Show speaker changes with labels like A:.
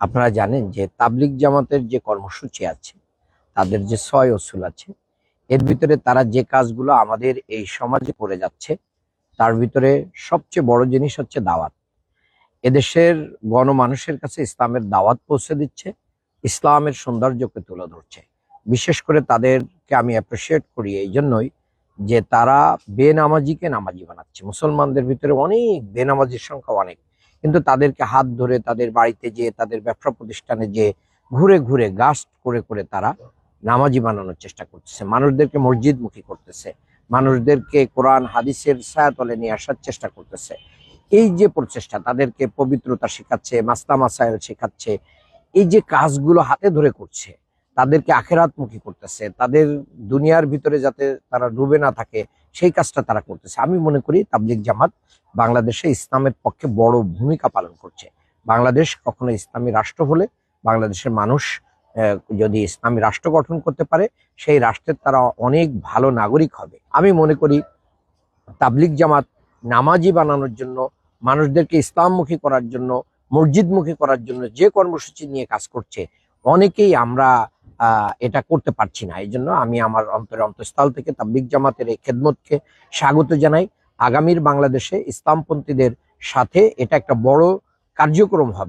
A: আপনারা জানেন যে তাবলিগ জামাতের যে কর্মসূচি আছে, তাদের যে ছয় অসুল আছে, এর ভিতরে তারা যে কাজগুলো আমাদের এই সমাজে করে যাচ্ছে, তার ভিতরে সবচেয়ে বড় জিনিস হচ্ছে দাওয়াত। এদেশের গণমানুষের কাছে ইসলামের দাওয়াত পৌঁছে দিচ্ছে, ইসলামের সৌন্দর্যকে তুলে ধরছে। বিশেষ করে তাদেরকে আমি অ্যাপ্রিসিয়েট করি এই জন্যই যে তারা বেনামাজিকে নামাজি বানাচ্ছে। মুসলমানদের ভিতরে অনেক বেনামাজির সংখ্যা অনেক। কিন্তু তাদেরকে হাত ধরে তাদের বাড়িতে যেয়ে, তাদের ব্যবসা প্রতিষ্ঠানে যে ঘুরে ঘুরে গাস্ট করে করে তারা নামাজি বানানোর চেষ্টা করতেছে। মানুষদেরকে মসজিদমুখী করতেছে। মানুষদেরকে কোরআন, হাদিসের ছায়াতলে নিয়ে আসার চেষ্টা করতেছে। এই যে প্রচেষ্টা তাদেরকে পবিত্রতা শেখাচ্ছে মাস্তা মাসাইল শেখাচ্ছে, এই যে কাজগুলো হাতে ধরে করছে তাদেরকে আখেরাতমুখী করতেছে, তাদের দুনিয়ার ভিতরে যাতে তারা ডুবে না থাকে, সেই কাজটা তারা করতেছে। আমি মনে করি তাবলিগ জামাত বাংলাদেশে ইসলামের পক্ষে বড় ভূমিকা পালন করছে। বাংলাদেশ কখনো ইসলামী রাষ্ট্র হলে, বাংলাদেশের মানুষ যদি ইসলামী রাষ্ট্র গঠন করতে পারে, সেই রাষ্ট্রের তারা অনেক ভালো নাগরিক হবে। আমি মনে করি তাবলিগ জামাত নামাজি বানানোর জন্য, মানুষদেরকে ইসলামমুখী করার জন্য, মসজিদমুখী করার জন্য যে কর্মসূচি নিয়ে কাজ করছে, অনেকেই আমরা এটা করতে পারছি না। এই জন্য আমি আমার অন্তরে অন্তঃস্থল থেকে তাব্বিক জামাতের এই খেদমতকে স্বাগত জানাই। আগামীর বাংলাদেশে ইসলামপন্থীদের সাথে এটা একটা বড় কার্যক্রম হবে।